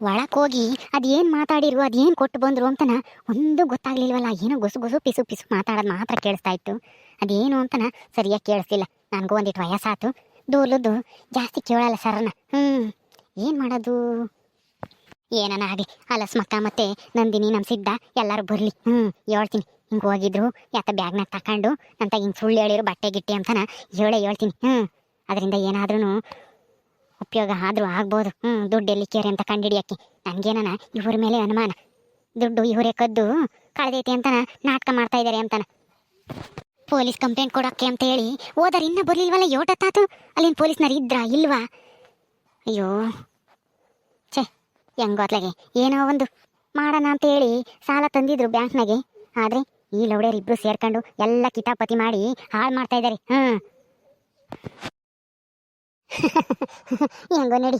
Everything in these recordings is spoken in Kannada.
ಒಳಕ್ ಹೋಗಿ ಅದೇನ್ ಮಾತಾಡಿರು ಅದೇನ್ ಕೊಟ್ಟು ಬಂದ್ರು ಅಂತನ ಒಂದು ಗೊತ್ತಾಗ್ಲಿಲ್ವಲ್ಲ. ಏನೋ ಗುಸು ಗುಸು ಪಿಸು ಪಿಸು ಮಾತಾಡೋದು ಮಾತ್ರ ಕೇಳಿಸ್ತಾ ಇತ್ತು. ಅದೇನು ಅಂತನ ಸರಿಯಾಗಿ ಕೇಳಿಸ್ಲಿಲ್ಲ. ನನಗೂ ಒಂದಿಟ್ಟು ವಯಸ್ಸಾತು. ದೂರ್ಲದ್ದು ಜಾಸ್ತಿ ಕೇಳಲ್ಲ ಸರ್ನ ಹ್ಮ್. ಏನ್ ಮಾಡೋದು? ಏನನ ಆಗ್ಲಿ. ಅಲಸ್ಮಕ್ಕ ಮತ್ತೆ ನಂದಿನಿ, ನಮ್ ಸಿದ್ಧ ಎಲ್ಲಾರು ಬರ್ಲಿ. ಹ್ಮ್, ಹೇಳ್ತೀನಿ. ಹಿಂಗ್ ಹೋಗಿದ್ರು, ಯಾತ ಬ್ಯಾಗ್ನಾಗ ತಕೊಂಡು ಅಂತ ಹಿಂಗ್ ಸುಳ್ಳು ಹೇಳಿರು ಬಟ್ಟೆ ಗಿಟ್ಟೆ ಅಂತನ ಹೇಳೇ ಹೇಳ್ತೀನಿ. ಹ್ಮ್. ಅದರಿಂದ ಏನಾದ್ರೂ ಉಪಯೋಗ ಆದ್ರೂ ಆಗ್ಬೋದು. ಹ್ಮ್, ದುಡ್ಡು ಎಲ್ಲಿ ಕೇರಿ ಅಂತ ಕಂಡಿಡಿಯಕ್ಕೆ ನನ್ಗೇನನ ಇವ್ರ ಮೇಲೆ ಅನುಮಾನ? ದುಡ್ಡು ಇವರೇ ಕದ್ದು ಕಳೆದೈತಿ ಅಂತ ನಾಟಕ ಮಾಡ್ತಾ ಇದ್ದಾರೆ ಅಂತನ? ಪೊಲೀಸ್ ಕಂಪ್ಲೇಂಟ್ ಕೊಡಕ್ಕೆ ಅಂತ ಹೇಳಿ ಹೋದರ್ ಇನ್ನ ಬರ್ಲಿಲ್ವಲ್ಲ? ಯೋಟತ್ತಾತು ಅಲ್ಲಿನ ಪೊಲೀಸ್ನವ್ರು ಇದ್ರಾ, ಇಲ್ವಾ? ಅಯ್ಯೋ. ಛೇ ಹೆಂಗೋತ್ಲಾಗೆ ಏನೋ ಒಂದು ಮಾಡೋಣ ಅಂತ ಹೇಳಿ ಸಾಲ ತಂದಿದ್ರು ಬ್ಯಾಂಕ್ನಾಗೆ. ಆದ್ರೆ ಈ ಲೌಡೇರಿ ಇಬ್ಬರು ಸೇರ್ಕೊಂಡು ಎಲ್ಲ ಕಿತಾಪತಿ ಮಾಡಿ ಹಾಳು ಮಾಡ್ತಾ ಇದ್ದಾರೆ ಹ್ಮ್. ಹೆಂಗೋ ನಡಿ.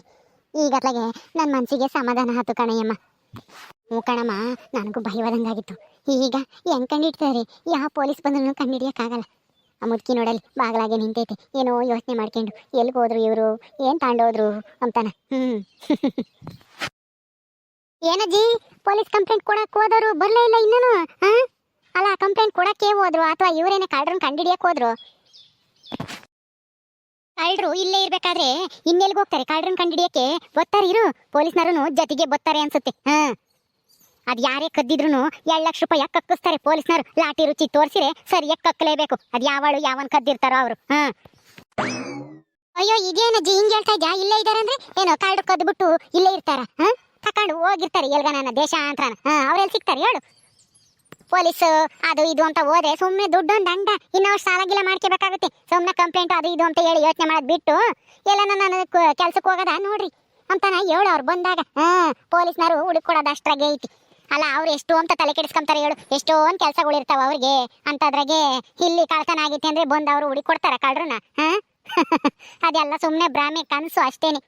ಈಗತ್ಲಾಗೆ ನನ್ನ ಮನಸ್ಸಿಗೆ ಸಮಾಧಾನ ಆತು ಕಣಯ್ಯಮ್ಮ. ಹ್ಞೂ ಕಣಮ್ಮ, ನನಗೂ ಭಯವಾದಂಗಾಗಿತ್ತು. ಈಗ ಹೆಂಗ್ ಕಂಡಿಡ್ತಾರೆ ಯಾವ ಪೊಲೀಸ್ ಬಂದ್ರೂ ಕಂಡಿಡಿಯಕ್ಕಾಗಲ್ಲ. ಆ ಮುದುಕಿ ನೋಡಲಿ ಬಾಗ್ಲಾಗೆ ನಿಂತೈತೆ. ಏನೋ ಯೋಚನೆ ಮಾಡ್ಕೊಂಡು, ಎಲ್ಲಿಗೆ ಹೋದ್ರು ಇವರು? ಏನ್ ತಾಂಡೋದ್ರು ಅಂತಾನ. ಹ್ಮ್. ಏನಜ್ಜಿ? ಪೊಲೀಸ್ ಕಂಪ್ಲೇಂಟ್ ಕೊಡಕ್ ಹೋದವರು ಬರ್ಲೇ ಇಲ್ಲ ಇನ್ನೂ ಹಾ? ಅಲ್ಲ, ಕಂಪ್ಲೇಂಟ್ ಕೊಡಕ್ಕೆ ಹೋದ್ರು, ಅಥವಾ ಇವರೇನೇ ಕಳ್ರನ್ ಕಂಡಿಡಿಯಕ್ ಹೋದ್ರು? ಕಳ್ರು ಇಲ್ಲೇ ಇರ್ಬೇಕಾದ್ರೆ ಇನ್ನೆಲ್ಗೆ ಹೋಗ್ತಾರೆ? ಕಳ್ಳರನ್ನ ಕಂಡಿಡಿಯಕ್ಕೆ ಗೊತ್ತಾರೆ ಇರು. ಪೊಲೀಸ್ನರು ಜೊತೆಗೆ ಬತ್ತಾರೆ ಅನ್ಸುತ್ತೆ. ಹಾ. ಅದ್ ಯಾರೇ ಕದ್ದಿದ್ರು ಎರಡು ಲಕ್ಷ ರೂಪಾಯಿ ಯಾಕೆ ಕಕ್ಕಿಸ್ತಾರೆ ಪೊಲೀಸ್ನರು ಲಾಠಿ ರುಚಿ ತೋರಿಸಿರೆ ಸರಿಯಾಗಿ ಕಕ್ಕಲೇಬೇಕು. ಅದ್ ಯಾವಳು ಯಾವನ್ ಕದ್ದಿರ್ತಾರೋ ಅವರು. ಹಾ. ಅಯ್ಯೋ ಇದೇನಜ್ಜಿ ಹಿಂಗ್ ಹೇಳ್ತಾ ಇದ್ಯಾ? ಇಲ್ಲೇ ಇದ್ದಾರೆ ಅಂದ್ರೆ ಏನೋ ಕದ್ದು ಬಿಟ್ಟು ಇಲ್ಲೇ ಇರ್ತಾರ? ಹಾ? ತಕೊಂಡು ಹೋಗಿರ್ತಾರೆ ಎಲ್ಗ ನನ್ನ ದೇಶ ಅಂತ ಅವ್ರೆಲ್ಲಿ ಸಿಗ್ತಾರೆ ಹೇಳು. ಪೊಲೀಸ್, ಅದು ಇದು ಅಂತ ಹೋದ್ರೆ ಸುಮ್ಮನೆ ದುಡ್ಡು ದಂಡ. ಇನ್ನೂ ಸಾಲ ಗಿಲ ಮಾಡ್ಕೋಬೇಕಾಗುತ್ತೆ. ಸುಮ್ಮನೆ ಕಂಪ್ಲೇಂಟ್ ಅದು ಇದು ಅಂತ ಹೇಳಿ ಯೋಚನೆ ಮಾಡೋದು ಬಿಟ್ಟು ಎಲ್ಲ ನಾನು ಕೆಲ್ಸಕ್ಕೆ ಹೋಗೋದ ನೋಡ್ರಿ. ಅಂತಾನ ಹೇಳು ಅವ್ರು ಬಂದಾಗ. ಹಾಂ ಪೊಲೀಸ್ನವರು ಹುಡುಕೊಡೋದು ಅಷ್ಟ್ರಾಗೆ ಐತಿ. ಅಲ್ಲ, ಅವ್ರು ಎಷ್ಟು ಅಂತ ತಲೆ ಕೆಡಿಸ್ಕೊಂತಾರೆ ಹೇಳು. ಎಷ್ಟೊಂದು ಕೆಲಸಗಳು ಇರ್ತಾವ ಅವ್ರಿಗೆ. ಅಂತದ್ರಾಗೆ ಇಲ್ಲಿ ಕಳ್ತನ ಆಗೈತೆ ಅಂದ್ರೆ ಬಂದು ಅವರು ಹುಡುಕೊಡ್ತಾರೆ ಕೊಡ್ತಾರ ಕಳ್ರನ್ನ ಹಾಂ? ಅದೆಲ್ಲ ಸುಮ್ಮನೆ ಬ್ರಾಹ್ಮಿ ಕನಸು ಅಷ್ಟೇನೆ.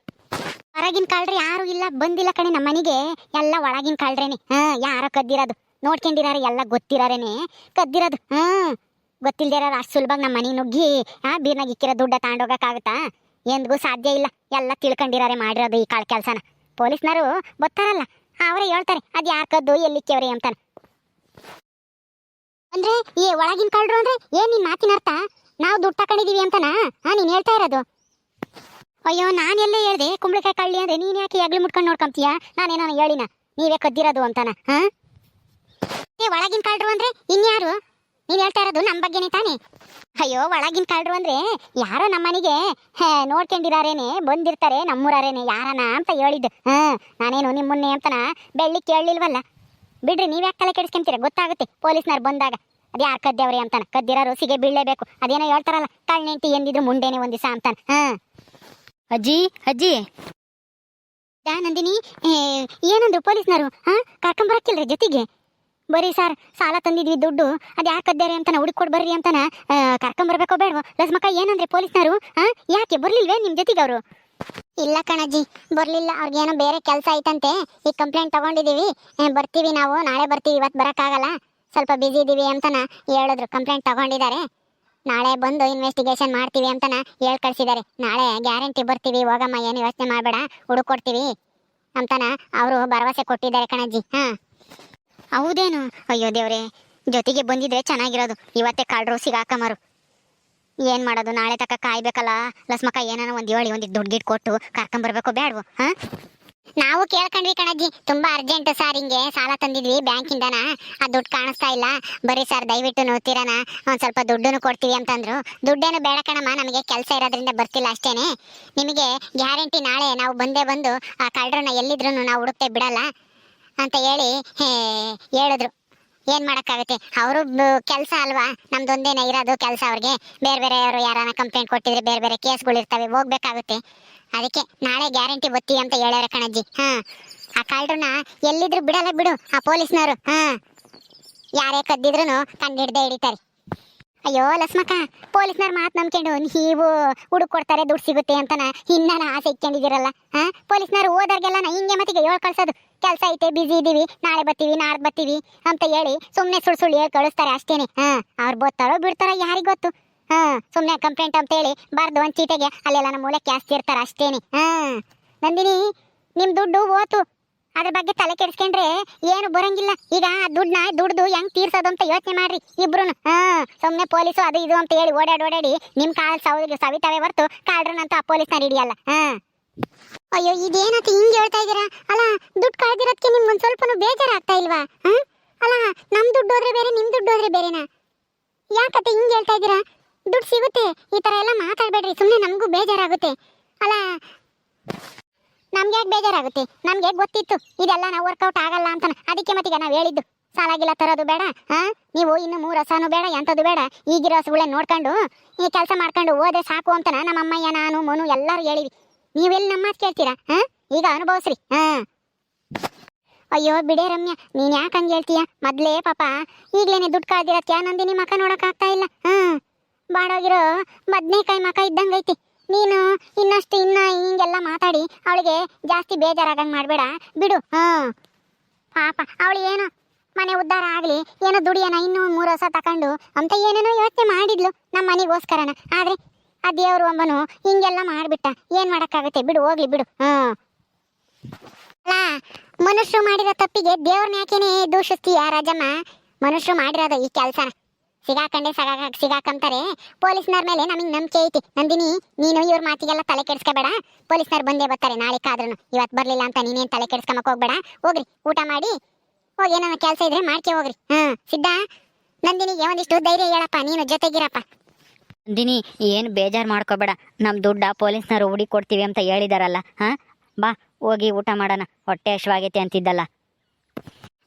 ಹೊರಗಿನ ಕಳ್ರಿ ಯಾರು ಇಲ್ಲ, ಬಂದಿಲ್ಲ ಕಣೆ ನಮ್ಮ ಮನೆಗೆ ಎಲ್ಲ ಒಳಗಿನ ಕಳ್ರೇನೆ ಹಾಂ, ಯಾರೋ ಕದ್ದಿರೋದು? ನೋಡ್ಕೊಂಡಿರಾರೆ ಎಲ್ಲ ಗೊತ್ತಿರಾರೇನೆ. ಕದ್ದಿರೋದು, ಹ್ಮ್, ಗೊತ್ತಿಲ್ದಿರೋರು ಅಷ್ಟು ಸುಲಭವಾಗಿ ನಮ್ಮ ಮನೆ ನುಗ್ಗಿ, ಆ, ಬೀರ್ನಾಗ ಇಕ್ಕಿರೋ ದುಡ್ಡ ತಗೊಂಡೋಗಕ್ಕಾಗತ್ತಾ ಎಂದಿಗೂ ಸಾಧ್ಯ ಇಲ್ಲ. ಎಲ್ಲ ತಿಳ್ಕೊಂಡಿರಾರೆ ಮಾಡಿರೋದು ಈ ಕಾಳ್ ಕೆಲಸನ. ಪೊಲೀಸ್ನವರು ಗೊತ್ತಾರಲ್ಲ ಅವರೇ ಹೇಳ್ತಾರೆ, ಅದು ಯಾರ್ ಕದ್ದು ಎಲ್ಲಿಕ್ಕೇವ್ರಿ ಅಂತಾನೆ. ಅಂದ್ರೆ, ಈ ಒಳಗಿನ ಕಳ್ರು ಅಂದ್ರೆ ಏನ್ ನಿನ್ ಮಾತಿನ ಅರ್ಥ? ನಾವು ದುಡ್ಡು ತಕೊಂಡಿದೀವಿ ಅಂತನಾ? ಹಾ ನೀನ್ ಹೇಳ್ತಾ ಇರೋದು. ಅಯ್ಯೋ, ನಾನು ಎಲ್ಲೇ ಹೇಳ್ದೆ, ಕುಂಬಳಕಾಯಿ ಕಳ್ಳಿ ಅಂದ್ರೆ ನೀನ್ ಯಾಕೆ ಹೆಗ್ಲು ಮುಟ್ಕೊಂಡು ನೋಡ್ಕೊಂತೀಯ? ನಾನೇನೋ ಹೇಳಿನ? ನೀವೇ ಕದ್ದಿರೋದು ಅಂತಾನ, ಹಾ? ಏ, ಒಳಗಿನ ಕಳ್ರು ಅಂದ್ರೆ ಇನ್ಯಾರು? ನೀನ್ ಹೇಳ್ತಾ ಇರೋದು ನಮ್ ಬಗ್ಗೆನೇ ತಾನೇ? ಅಯ್ಯೋ, ಒಳಗಿನ ಕಳ್ರು ಅಂದ್ರೆ ಯಾರೋ ನಮ್ಮನಿಗೆ, ಹೇ, ನೋಡ್ಕೊಂಡಿರಾರೇನೆ, ಬಂದಿರ್ತಾರೆ ನಮ್ಮೂರಾರೇನೆ, ಯಾರನ ಅಂತ ಹೇಳಿದ್ದು. ಹಾ, ನಾನೇನು ನಿಮ್ಮನ್ನೆ ಅಂತನ ಬೆಳ್ಳಿ ಕೇಳಲಿಲ್ವಲ್ಲ? ಬಿಡ್ರಿ, ನೀವ್ ಯಾಕೆ ತಲೆ ಕೆಡಿಸ್ಕೊಂತೀರ? ಗೊತ್ತಾಗುತ್ತೆ ಪೊಲೀಸ್ನವ್ರು ಬಂದಾಗ. ಅದೇ ಯಾರು ಕದ್ದೇವ್ರಿ ಅಂತಾನ? ಕದ್ದಿರೋರು ಸಿಗೆ ಬೀಳಲೇಬೇಕು. ಅದೇನೋ ಹೇಳ್ತಾರಲ್ಲ ಕಳ್ಳೆಂಟಿ ಎಂದಿದ್ರು ಮುಂಡೇನೆ ಒಂದ್ ದಿವಸ ಅಂತಾನ. ಹಾ. ಅಜ್ಜಿ ಅಜ್ಜಿ. ನಂದಿನಿ? ಏನಂದ್ರು ಪೊಲೀಸ್ನವರು? ಹಾ ಕರ್ಕೊಂಬರಕ್ಕಿಲ್ರಿ ಜೊತೆಗೆ? ಬರೀ ಸರ್, ಸಾಲ ತಂದಿದ್ವಿ ದುಡ್ಡು, ಅದು ಯಾಕೆ ಕದ್ದಾರೆ ಅಂತಾನ ಹುಡುಕೊಡ್ ಬರ್ರಿ ಅಂತಾನ ಕರ್ಕೊಂಬರ್ಬೇಕೋ ಬೇಡವೋ. ಲಸ್ಮಕ್ಕ ಏನಂದ್ರೆ ಪೊಲೀಸ್ನವರು ಯಾಕೆ ಬರ್ಲಿಲ್ವೇ ನಿಮ್ ಜೊತೆಗೆ ಅವರು ಇಲ್ಲ ಕಣಜ್ಜಿ, ಬರ್ಲಿಲ್ಲ. ಅವ್ರಿಗೇನೋ ಬೇರೆ ಕೆಲಸ ಐತಂತೆ. ಈ ಕಂಪ್ಲೇಂಟ್ ತಗೊಂಡಿದೀವಿ. ಬರ್ತೀವಿ ನಾವು, ನಾಳೆ ಬರ್ತೀವಿ ಇವತ್ತು ಬರೋಕ್ಕಾಗಲ್ಲ. ಸ್ವಲ್ಪ ಬಿಜಿ ಇದೀವಿ ಅಂತನ ಹೇಳಿದ್ರು ಕಂಪ್ಲೇಂಟ್ ತಗೊಂಡಿದ್ದಾರೆ ನಾಳೆ ಬಂದು ಇನ್ವೆಸ್ಟಿಗೇಷನ್ ಮಾಡ್ತೀವಿ ಅಂತನ ಹೇಳಿ ಕಳ್ಸಿದ್ದಾರೆ ನಾಳೆ ಗ್ಯಾರಂಟಿ ಬರ್ತೀವಿ, ಹೋಗಮ್ಮ, ಏನು ಯೋಚನೆ ಮಾಡಬೇಡ ಹುಡುಕೊಡ್ತೀವಿ ಅಂತನ ಅವರು ಭರವಸೆ ಕೊಟ್ಟಿದ್ದಾರೆ ಕಣಜ್ಜಿ, ಹಾ. ಹೌದೇನು? ಅಯ್ಯೋ ದೇವ್ರೆ, ಜೊತೆಗೆ ಬಂದಿದ್ರೆ ಚೆನ್ನಾಗಿರೋದು. ಇವತ್ತೇ ಕಾಡ್ರು ಸಿಗಾಕಮಾರು. ಏನ್ ಮಾಡೋದು? ನಾಳೆ ತಕ ಕಾಯ್ಬೇಕಲ್ಲ? ಲಸ್ಮಕ್ಕ ಏನಾನ ಒಂದ್ ಹೇಳಿ ಒಂದ್ ದುಡ್ಡು ಕೊಟ್ಟು ಕರ್ಕೊಂಬರ್ಬೇಕು ಬೇಡವು ಹಾ? ನಾವು ಕೇಳ್ಕೊಂಡ್ವಿ ಕಣಜ್ಜಿ. ತುಂಬಾ ಅರ್ಜೆಂಟ್ ಸರ್ ಹಿಂಗೆ ಸಾಲ ತಂದಿದ್ವಿ ಬ್ಯಾಂಕಿಂದನ? ಆ ದುಡ್ಡು ಕಾಣಿಸ್ತಾ ಇಲ್ಲ. ಬರೀ ಸರ್ ದಯವಿಟ್ಟು ನೋಡ್ತೀರನ? ಒಂದ್ ಸ್ವಲ್ಪ ದುಡ್ಡನ್ನು ಕೊಡ್ತೀವಿ ಅಂತಂದ್ರು. ದುಡ್ಡೇನು ಬೇಡ ಕಣಮ್ಮ, ನಮಗೆ ಕೆಲಸ ಇರೋದ್ರಿಂದ ಬರ್ತಿಲ್ಲ ಅಷ್ಟೇನೆ. ನಿಮಗೆ ಗ್ಯಾರಂಟಿ ನಾಳೆ ನಾವು ಬಂದೇ ಬಂದು ಆ ಕಳ್ಳರನ್ನ ಎಲ್ಲಿದ್ರು ನಾವು ಹುಡುಕ್ತೆ ಬಿಡಲ್ಲ. ಅಂತ ಹೇಳಿ ಹೇಳಿದ್ರು. ಏನ್ ಮಾಡೋಕ್ಕಾಗುತ್ತೆ? ಅವರು ಕೆಲಸ ಅಲ್ವಾ? ನಮ್ದೊಂದೇನೇ ಇರೋದು ಕೆಲಸ ಅವ್ರಿಗೆ. ಬೇರೆ ಬೇರೆ ಅವರು ಯಾರನ್ನ ಕಂಪ್ಲೇಂಟ್ ಕೊಟ್ಟಿದ್ರೆ ಬೇರೆ ಬೇರೆ ಕೇಸ್ಗಳು ಇರ್ತವೆ, ಹೋಗ್ಬೇಕಾಗುತ್ತೆ. ಅದಕ್ಕೆ ನಾಳೆ ಗ್ಯಾರಂಟಿ ಬತ್ತೀವಿ ಅಂತ ಹೇಳ್ಯಾರ ಕಣಜ್ಜಿ. ಹಾ. ಆ ಕಾಲ್ಡ್ರನ್ನ ಎಲ್ಲಿದ್ರು ಬಿಡಲ್ಲ ಬಿಡು, ಆ ಪೊಲೀಸ್ನವರು. ಹಾ. ಯಾರೇ ಕದ್ದಿದ್ರು ಕಂಡಿಡ್ದೆ ಹಿಡಿತಾರೆ. ಅಯ್ಯೋ, ಲಸ್ಮಕ್ಕ, ಪೊಲೀಸ್ನವ್ರ ಮಾತು ನಂಬ್ಕೊಂಡು ನೀವು ಹುಡುಕ್ ಕೊಡ್ತಾರೆ, ದುಡ್ಡು ಸಿಗುತ್ತೆ ಅಂತನ ಇನ್ನಾನ ಆಸೆ ಇಟ್ಕೊಂಡಿದ್ದೀರಲ್ಲ ಹಾ ಪೊಲೀಸ್ನವ್ರು ಹೋದಾಗೆಲ್ಲ ನಾ ಹಿಂಗೆ ಮತ್ತೀಗ ಹೇಳ್ ಕಳ್ಸೋದು. ಕೆಲಸ ಐತೆ ಬಿಸಿ ಇದ್ದೀವಿ ನಾಳೆ ಬರ್ತೀವಿ, ನಾಡ್ದು ಬರ್ತೀವಿ ಅಂತ ಹೇಳಿ ಸುಮ್ಮನೆ ಸುಳ್ಳು ಸುಳ್ಳು ಹೇಳಿ ಕಳಿಸ್ತಾರೆ ಅಷ್ಟೇನೆ. ಹಾ ಅವ್ರು ಬರ್ತಾರೋ ಬಿಡ್ತಾರೋ ಯಾರಿಗ್ ಗೊತ್ತು? ಹಾ ಸುಮ್ಮನೆ ಕಂಪ್ಲೇಂಟ್ ಅಂತ ಹೇಳಿ ಬಾರ್ದು ಒಂದ್ ಚೀಟೆಗೆ ಅಲ್ಲೆಲ್ಲ ನಮ್ಮ ಮೂಲಕ್ಕೆ ಆಸ್ತಿ ಇರ್ತಾರೆ ಅಷ್ಟೇನೆ. ಹಾ ನಂದಿನಿ, ನಿಮ್ ದುಡ್ಡು ಹೋತು. ಅದ್ರ ಬಗ್ಗೆ ತಲೆ ಕೆಡಿಸ್ಕೊಂಡ್ರೆ ಏನು ಬರಂಗಿಲ್ಲ. ಈಗ ದುಡ್ಡನ್ನ ದುಡ್ದು ಹೆಂಗ್ ತೀರ್ಸೋದು ಅಂತ ಯೋಚನೆ ಮಾಡ್ರಿ ಇಬ್ರು ಹಾ ಸುಮ್ಮನೆ ಪೊಲೀಸು ಅದು ಇದು ಅಂತ ಹೇಳಿ ಓಡಾಡಿ ಓಡಾಡಿ ನಿಮ್ ಕಾಲ್ ಸೌ ಸವಿತಾವೆ ಹೊರ್ತು ಕಾಡ್ರನಂತ ಆ ಪೊಲೀಸ್ನ ಹಿಡಿಯಲ್ಲ. ಹಾ. ಅಯ್ಯೋ, ಇದೇನಂತ ಹಿಂಗ್ ಹೇಳ್ತಾ ಇದೀರಾ ಅಲ್ಲ, ದುಡ್ಡು ಕಳ್ದಿರೋದಕ್ಕೆ ನಿಮ್ಗೊಂದ್ ಸ್ವಲ್ಪನೂ ಬೇಜಾರಾಗ್ತಾ ಇಲ್ವಾ? ಹಾ? ಅಲ್ಲ, ನಮ್ ದುಡ್ಡು ಹೋದ್ರೆ ಬೇರೆ, ನಿಮ್ ದುಡ್ಡು ಹೋದ್ರೆ ಬೇರೆನಾ? ಯಾಕತ್ತೆ ಹಿಂಗ್ ಹೇಳ್ತಾ ಇದ್ದೀರಾ? ದುಡ್ಡು ಸಿಗುತ್ತೆ. ಈ ತರ ಎಲ್ಲ ಮಾತಾಡ್ಬೇಡ್ರಿ. ಸುಮ್ನೆ ನಮಗೂ ಬೇಜಾರಾಗುತ್ತೆ. ಅಲ್ಲ ನಮ್ಗೆ ಯಾಕೆ ಬೇಜಾರಾಗುತ್ತೆ? ನಮ್ಗೆ ಗೊತ್ತಿತ್ತು? ಇದೆಲ್ಲ ನಾವು ವರ್ಕೌಟ್ ಆಗಲ್ಲ ಅಂತ ಅದಕ್ಕೆ ಮತ್ತೀಗ ನಾವು ಹೇಳಿದ್ದು. ಸಾಲಾಗಿಲ್ಲ ತರೋದು ಬೇಡ ಹಾ ನೀವು ಇನ್ನು ಮೂರು ಹಸನು ಬೇಡ, ಎಂಥದ್ದು ಬೇಡ. ಈಗಿರೋ ಹಸುಗಳೇ ನೋಡ್ಕೊಂಡು, ಈ ಕೆಲಸ ಮಾಡ್ಕೊಂಡು ಓದೆ ಸಾಕು ಅಂತ ನಮ್ಮ ಅಮ್ಮಯ್ಯ, ನಾನು, ಮನು ಎಲ್ಲರೂ ಹೇಳಿವಿ ನೀವೆಲ್ಲಿ ನಮ್ಮ ಮಾತು ಕೇಳ್ತೀರಾ ಹಾ ಈಗ ಅನುಭವಿಸ್ರಿ ಹಾ ಅಯ್ಯೋ ಬಿಡೇ ರಮ್ಯ, ನೀನ್ ಯಾಕೆ ಹಂಗೆ ಹೇಳ್ತೀಯ? ಮೊದ್ಲೇ ಪಾಪ, ಈಗ್ಲೇನೆ ದುಡ್ಡು ಕಾದಿರತ್ತೆ ನಂದಿನಿ ಮಕ ನೋಡಕ್ ಆಗ್ತಾ ಇಲ್ಲ ಹ್ಮ್ ಬಾಡೋಗಿರೋ ಬದ್ನೇಕಾಯಿ ಮಕ ಇದ್ದಂಗೈತಿ. ನೀನು ಇನ್ನಷ್ಟು ಇನ್ನ ಅವಳಿಗೆ ಜಾಸ್ತಿ ಬೇಜಾರಾಗಂಗ್ ಮಾಡ್ಬೇಡ. ಬಿಡು. ಹ್ಮ್ ಪಾಪ, ಅವಳು ಏನೋ ಮನೆ ಉದ್ಧಾರ ಆಗ್ಲಿ, ಏನೋ ದುಡಿಯೋಣ ಇನ್ನೂ ಮೂರು ವರ್ಷ ತಕೊಂಡು ಅಂತ ಏನೇನೋ ಯೋಚನೆ ಮಾಡಿದ್ಲು ನಮ್ಮ ಮನೆಗೋಸ್ಕರನ. ಆದ್ರೆ ಆ ದೇವ್ರು ಒಬ್ಬನು ಹಿಂಗೆಲ್ಲ ಮಾಡ್ಬಿಟ್ಟ. ಏನ್ ಮಾಡೋಕ್ಕಾಗುತ್ತೆ? ಬಿಡು, ಹೋಗ್ಲಿ, ಬಿಡು. ಹ್ಮ್ ಅಲ್ಲ ಮನುಷ್ಯರು ಮಾಡಿರೋ ತಪ್ಪಿಗೆ ದೇವ್ರನ್ನ ಯಾಕೇನೆ ದೂಷಿಸ್ತೀಯ ರಾಜಮ್ಮ? ಮನುಷ್ಯರು ಮಾಡಿರೋದು ಈ ಕೆಲಸನ. ಸಿಗಾಕಂಡೆ ಸಗಾಕ ಸಿಗಾಕಂತಾರೆ. ಪೊಲೀಸ್ನವ್ರ ಮೇಲೆ ನಮಗೆ ನಂಬಿಕೆ ಐತಿ. ನಂದಿನಿ ನೀನು ಇವ್ರ ಮಾತಿಗೆಲ್ಲ ತಲೆ ಕೆಡಿಸ್ಕೋಬೇಡ. ಪೊಲೀಸ್ನವ್ರು ಬಂದೇ ಬರ್ತಾರೆ ನಾಳೆ ಕಾದ್ರೂ ಇವತ್ತು ಬರಲಿಲ್ಲ ಅಂತ ನೀನೇನು ತಲೆ ಕೆಡಿಸ್ಕೊಂಬಕ್ ಹೋಗ್ಬೇಡ. ಹೋಗ್ರಿ ಊಟ ಮಾಡಿ. ಹೋಗಿ ಏನೋ ಕೆಲಸ ಇದ್ರೆ ಮಾಡ್ಕೆ ಹೋಗ್ರಿ. ಹಾಂ ಸಿದ್ಧ ನಂದಿನಿಗೆ ಒಂದಿಷ್ಟು ಧೈರ್ಯ ಹೇಳಪ್ಪ ನೀನು ಜೊತೆಗಿರಪ್ಪ. ನಂದಿನಿ ಏನು ಬೇಜಾರು ಮಾಡ್ಕೋಬೇಡ. ನಮ್ಮ ದುಡ್ಡ ಪೊಲೀಸ್ನವ್ರು ಹುಡಿ ಕೊಡ್ತೀವಿ ಅಂತ ಹೇಳಿದಾರಲ್ಲ ಹಾ? ಬಾ ಹೋಗಿ ಊಟ ಮಾಡೋಣ. ಹೊಟ್ಟೆ ಹಶ್ವಾಗೈತೆ ಅಂತಿದ್ದಲ್ಲ.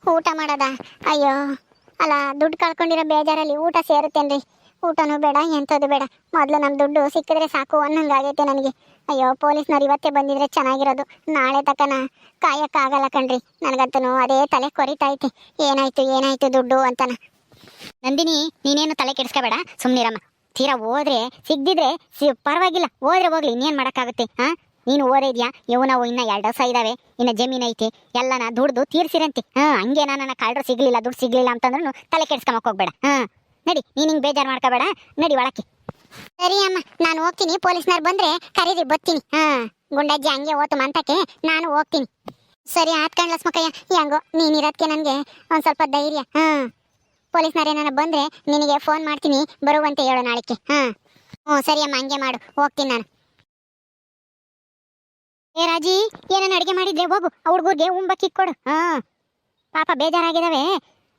ಊಟ ಮಾಡೋದಾ? ಅಯ್ಯೋ. ಅಲ್ಲ, ದುಡ್ಡು ಕಳ್ಕೊಂಡಿರೋ ಬೇಜಾರಲ್ಲಿ ಊಟ ಸೇರುತ್ತೇನ್ರಿ? ಊಟನೂ ಬೇಡ, ಎಂಥದ್ದು ಬೇಡ. ಮೊದಲು ನಮ್ಮ ದುಡ್ಡು ಸಿಕ್ಕಿದ್ರೆ ಸಾಕು ಅನ್ನಂಗಾಗೈತೆ ನನಗೆ. ಅಯ್ಯೋ, ಪೊಲೀಸ್ನವ್ರು ಇವತ್ತೇ ಬಂದಿದ್ರೆ ಚೆನ್ನಾಗಿರೋದು. ನಾಳೆ ತಕನ ಕಾಯಕ್ಕಾಗಲ್ಲ ಕಣ್ರಿ. ನನಗಂತೂ ಅದೇ ತಲೆ ಕೊರಿತೈತೆ. ಏನಾಯ್ತು ಏನಾಯ್ತು ದುಡ್ಡು ಅಂತನ. ನಂದಿನಿ, ನೀನೇನು ತಲೆ ಕೆಡಿಸ್ಕೋಬೇಡ? ಸುಮ್ಮನಿರಮ್ಮ ತೀರಾ ಹೋದ್ರೆ, ಸಿಗ್ದಿದ್ರೆ ಸಿ ಪರವಾಗಿಲ್ಲ. ಹೋದ್ರೆ ಹೋಗ್ಲಿ, ಇನ್ನೇನು ಮಾಡೋಕ್ಕಾಗುತ್ತೆ ಹಾ ನೀನು ಓದಿದ್ಯಾ? ಇವನವು ಇನ್ನ ಎರಡು ವರ್ಷ ಇದಾವೆ. ಇನ್ನ ಜಮೀನ್ ಐತಿ. ಎಲ್ಲನ ದುಡ್ದು ತೀರ್ಸಿರಂತೆ. ಹಾ, ಹಂಗೆ ನನ್ನ ಕಳ್ರು ಸಿಗ್ಲಿಲ್ಲ, ದುಡ್ಡು ಸಿಗ್ಲಿಲ್ಲ ಅಂತಂದ್ರೂ ತಲೆ ಕೆಡ್ಸ್ಕೊಂಬಕ್ ಹೋಗ್ಬೇಡ. ಹಾ, ನಡಿ, ನೀನ್ ಹಿಂಗ್ ಬೇಜಾರ್ ಮಾಡ್ಕೋಬೇಡ. ನಡಿ, ಒಳಕ್ಕೆ. ಸರಿ ಅಮ್ಮ, ನಾನು ಹೋಗ್ತೀನಿ. ಪೊಲೀಸ್ನವ್ರು ಬಂದ್ರೆ ಕರೀರಿ ಬತ್ತೀನಿ ಹಾ, ಗುಂಡಜ್ಜಿ ಹಂಗೆ ಓತು ಮಂತಕ್ಕೆ, ನಾನು ಹೋಗ್ತೀನಿ. ಸರಿ, ಆತ್ ಕಣ್ ಲಕ್ಷ್ಮಕ್ಕಯ್ಯ ನೀನ್ ನೀನಿರೋದಕ್ಕೆ ನನಗೆ ಒಂದ್ ಸ್ವಲ್ಪ ಧೈರ್ಯ. ಹಾ, ಪೊಲೀಸ್ನವ್ರು ಏನಾರ ಬಂದ್ರೆ ನಿನಗೆ ಫೋನ್ ಮಾಡ್ತೀನಿ, ಬರುವಂತೆ ಹೇಳು ನಾಳೆಗೆ ಹಾ. ಹ್ಞೂ, ಸರಿ ಅಮ್ಮ, ಹಂಗೆ ಮಾಡು. ಹೋಗ್ತೀನಿ ನಾನು. ಏ ರಾಜಿ ಏನನ್ನ ಅಡಿಗೆ ಮಾಡಿದ್ರೆ ಹೋಗು, ಆ ಹುಡುಗರಿಗೆ ಉಂಬಕ್ಕೆ ಇಕ್ಕೊಡು ಹಾ. ಪಾಪ ಬೇಜಾರಾಗಿದಾವೆ.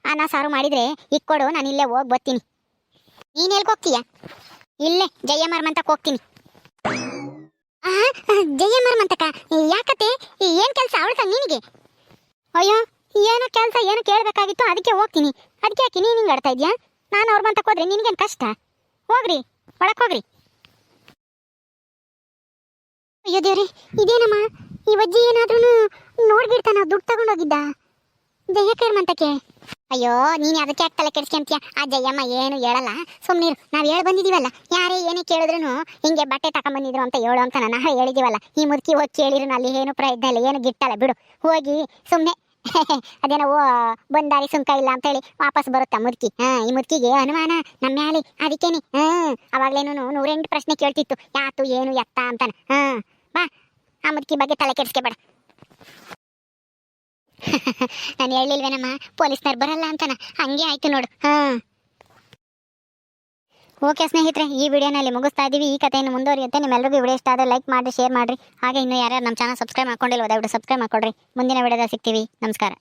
ಅನ್ನ ಸಾರು ಮಾಡಿದ್ರೆ ಇಕ್ಕೊಡು ನಾನು ಇಲ್ಲೇ ಹೋಗಿ ಬರ್ತೀನಿ ನೀನ್ ಹೋಗ್ತೀಯ? ಇಲ್ಲೇ, ಜಯಮ್ಮರ್ ಮಂತಕ್ಕೆ ಹೋಗ್ತೀನಿ. ಜಯಮ್ಮರ್ ಮಂತಕ? ಯಾಕತ್ತೆ? ಏನ್ ಕೆಲಸ ಅವಳ್ತ ನಿನಗೆ? ಅಯ್ಯೋ, ಏನೋ ಕೆಲಸ, ಏನು ಕೇಳಬೇಕಾಗಿತ್ತು, ಅದಕ್ಕೆ ಹೋಗ್ತೀನಿ. ಅದಕ್ಕೆ ಯಾಕೆ ನೀನು ಹಿಂಗೆ ಆಡ್ತಾ ಇದ್ಯಾ? ನಾನು ಅವ್ರ ಮಂತಕ್ ಹೋದ್ರೆ ನಿನಗೇನು ಕಷ್ಟ? ಹೋಗ್ರಿ, ಒಳಕ್ ಹೋಗ್ರಿ. ಅಯ್ಯೋ ದೇವ್ರಿ, ಇದೇನಮ್ಮ? ಈ ಅಜ್ಜಿ ಏನಾದ್ರೂ ನೋಡ್ಬಿಡ್ತಾನ ದುಡ್ಡು ತಗೊಂಡೋಗಿದ್ದ? ಜಯಕರ್ ಮಂತಕ್ಕೆ ಅಯ್ಯೋ, ನೀನು ಅದಕ್ಕೆ ಆಗ್ತಲ್ಲ ತಲೆ ಕೆಡ್ಸ್ಕೊಂತೀಯ ಆ ಜಯಮ್ಮ ಏನು ಹೇಳಲ್ಲ. ಸುಮ್ಮನಿರು ನಾವು ಹೇಳಿ ಬಂದಿದೀವಲ್ಲ? ಯಾರೇ ಏನೇ ಕೇಳಿದ್ರು ಹಿಂಗೆ ಬಟ್ಟೆ ತಗೊಂಬಂದಿದ್ರು ಅಂತ ಹೇಳು ಅಂತ ನಾನು ಹೇಳಿದೀವಲ್ಲ. ಈ ಮುದುಕಿ ಹೋಗಿ ಕೇಳಿದ್ರು ಅಲ್ಲಿ ಏನು ಪ್ರಯತ್ನ ಇಲ್ಲ, ಏನು ಗಿಟ್ಟಲ್ಲ, ಬಿಡು. ಹೋಗಿ ಸುಮ್ಮನೆ ಅದೇನೋ ಬಂದಾರಿ ಸುಂಕ ಇಲ್ಲ ಅಂತ ಹೇಳಿ ವಾಪಸ್ ಬರುತ್ತಾ ಮುದುಕಿ? ಹಾ, ಈ ಮುದುಕಿಗೆ ಅನುಮಾನ, ನಮ್ಮ ಮ್ಯಾಲೆ, ಅದಕ್ಕೇನಿ. ಹ್ಮ್ ಅವಾಗ್ಲೇನು ನೂರೆಂಟು ಪ್ರಶ್ನೆ ಕೇಳ್ತಿತ್ತು. ಯಾತು, ಏನು, ಎತ್ತ ಅಂತಾನೆ. ಹಾ ಬಾ. ಆ ಮುದುಕಿ ಬಗ್ಗೆ ತಲೆ ಕೆಡಿಸ್ಕೋಬೇಡ. ನಾನು ಹೇಳಿಲ್ವೇನಮ್ಮ, ಪೊಲೀಸ್ನವ್ರು ಬರಲ್ಲ ಅಂತಾನ. ಹಂಗೆ ಆಯ್ತು ನೋಡು. ಹಾ. ಓಕೆ ಸ್ನೇಹಿತರೆ, ಈ ವಿಡಿಯೋನಲ್ಲಿ ಮುಗಿಸ್ತಾ ಇದ್ದೀವಿ ಈ ಕಥೆಯನ್ನು ಮುಂದುವರಿಯುತ್ತೆ. ನಿಮ್ಮೆಲ್ಲರಿಗೂ ವಿಡಿಯೋ ಇಷ್ಟ ಆದರೆ ಲೈಕ್ ಮಾಡಿ ಶೇರ್ ಮಾಡಿರಿ. ಹಾಗೆ ಇನ್ನೂ ಯಾರ್ಯಾರು ನಮ್ಮ ಚಾನಲ್ ಸಬ್ಸ್ಕ್ರೈಬ್ ಮಾಡ್ಕೊಂಡಿಲ್ಲ ದಯವಿಟ್ಟು ಸಬ್ಸ್ಕ್ರೈಬ್ ಮಾಡ್ಕೊಡ್ರಿ. ಮುಂದಿನ ವಿಡಿಯೋದಲ್ಲಿ ಸಿಗ್ತೀವಿ. ನಮಸ್ಕಾರ.